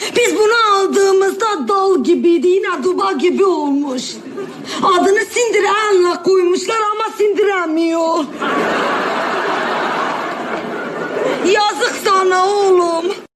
Biz bunu aldığımızda dal gibiydi yine duba gibi olmuş. Adını Cinderella koymuşlar ama sindiremiyor. Yazık sana oğlum.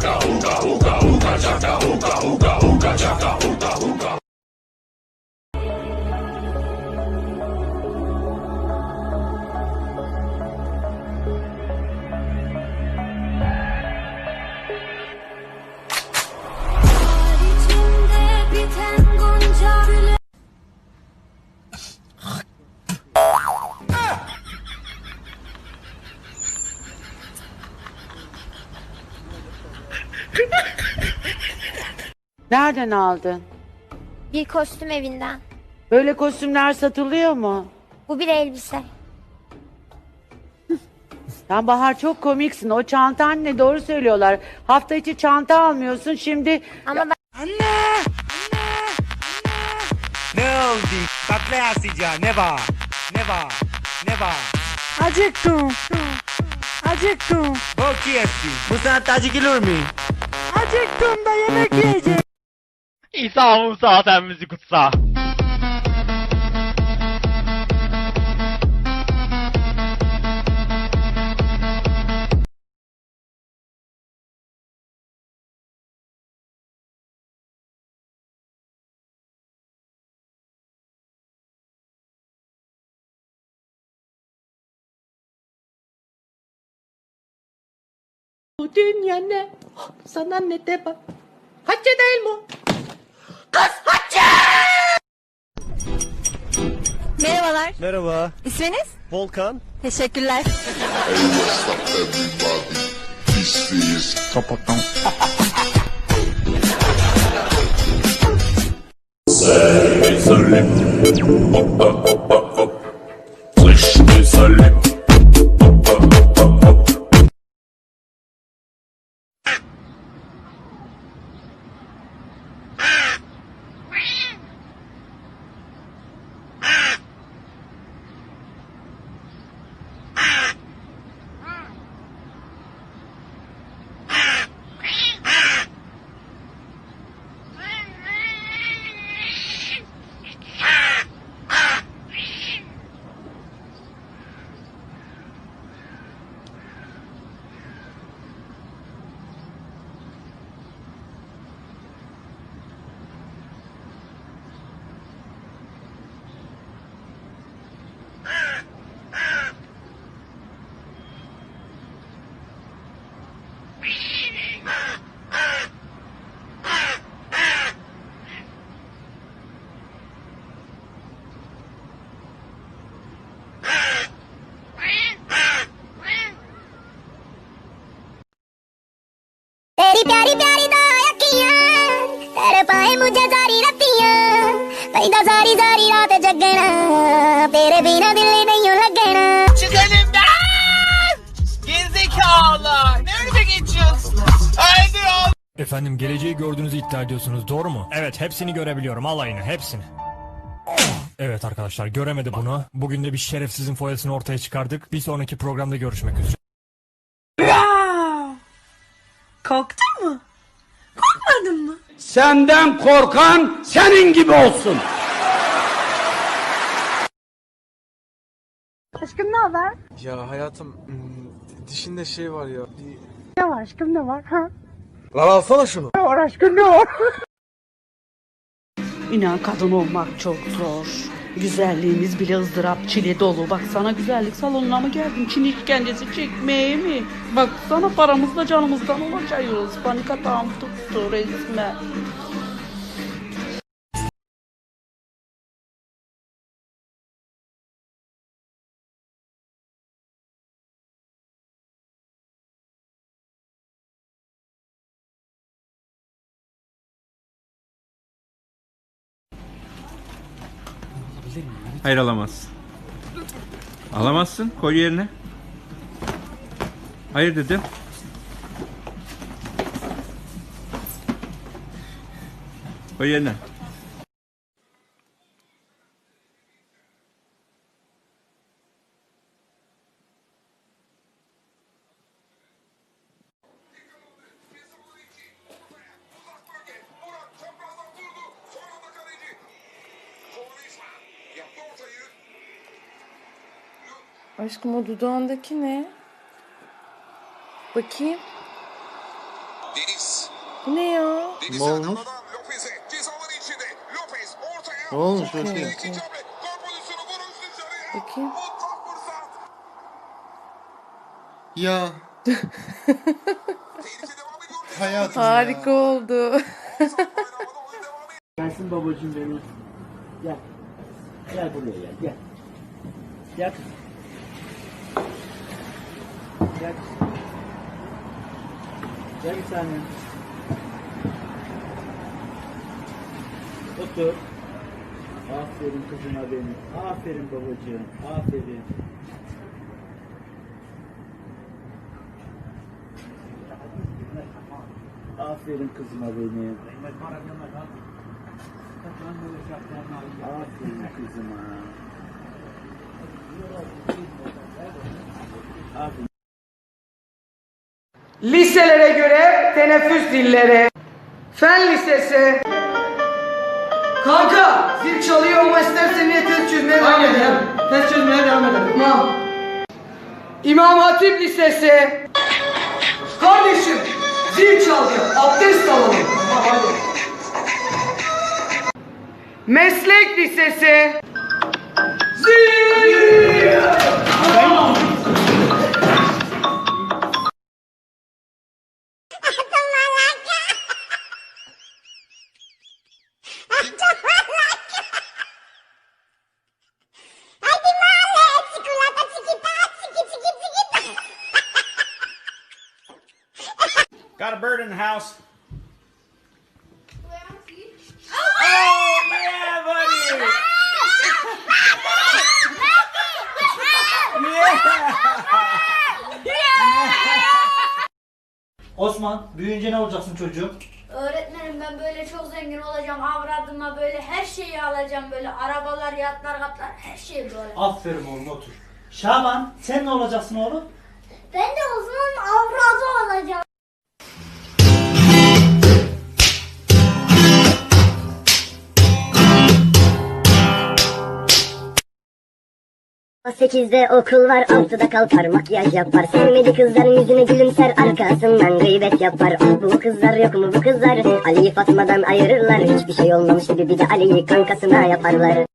chaka, uga, uga, uga, chaka, uga, uga. Nereden aldın? Bir kostüm evinden. Böyle kostümler satılıyor mu? Bu bir elbise. Sen Bahar çok komiksin. O çantan ne doğru söylüyorlar. Hafta içi çanta almıyorsun şimdi. Ama ben Ne oldu? Tatlı yasıca ne var? Ne var? Ne var? Acıktım. Acıktım. Bok yesin. Bu saatte acıkılır mı? Acıktım da yemek yiyeceğim. İsa Musa sen bizi kutsa. Dünya ne? Sana ne de bak. Hacı değil mi? Merhabalar. Merhaba. İsminiz? Volkan. Teşekkürler. तेरी तेरे पाए मुझे सारी रतियां पैदा सारी सारी रात जगना तेरे बिना दिल नहीं लगना Çık elimden! Gerizekalılar! Nerede geçiyorsun? Haydi ya! Efendim geleceği gördüğünüzü iddia ediyorsunuz doğru mu? Evet hepsini görebiliyorum alayını hepsini. Evet arkadaşlar göremedi bunu. Bugün de bir şerefsizin foyasını ortaya çıkardık. Bir sonraki programda görüşmek üzere. Kalktın mı? Korkmadın mı? Senden korkan senin gibi olsun. Aşkım ne haber? Ya hayatım hmm, dişinde şey var ya. Bir... Ne var aşkım ne var? Ha? Lan alsana şunu. Ne var aşkım ne var? İnan kadın olmak çok zor. Güzelliğimiz bile ızdırap çile dolu. Bak sana güzellik salonuna mı geldin? Çin işkencesi çekmeye mi? Bak sana paramızla canımızdan olacağız. Panik atağım tuttu resmen. alabilir miyim? Hayır alamazsın. Alamazsın. Koy yerine. Hayır dedim. Koy yerine. Aşkım o dudağındaki ne? Bakayım. Bu ne ya? Ne olmuş? Ne olmuş bakayım? Bakayım. Ya. Hayatım Harika oldu. Gelsin babacığım benim. Gel. Gel buraya gel. Gel. Gel. Gel. Gel bir tanem. Otur. Aferin kızıma benim. Aferin babacığım. Aferin. Aferin kızıma benim. Aferin kızıma. Liselere göre teneffüs dilleri. Fen Lisesi. Kanka zil çalıyor ama istersen niye test çözmeye devam edelim. Test çözmeye devam edelim. Tamam. İmam Hatip Lisesi. Kardeşim zil çalıyor. Abdest alalım. Tamam, hadi. Meslek Lisesi. Zil! Got a bird in the house. Osman, büyüyünce ne olacaksın çocuğum? Öğretmenim ben böyle çok zengin olacağım. Avradıma böyle her şeyi alacağım. Böyle arabalar, yatlar, katlar her şey böyle. Aferin oğlum otur. Şaban, sen ne olacaksın oğlum? Ben de o zaman avradı olacağım. Sekizde okul var, altıda kalkar makyaj yapar. Sevmedi kızların yüzüne gülümser, arkasından gıybet yapar. Ah bu kızlar yok mu bu kızlar, Ali'yi Fatma'dan ayırırlar. Hiçbir şey olmamış gibi bir de Ali'yi kankasına yaparlar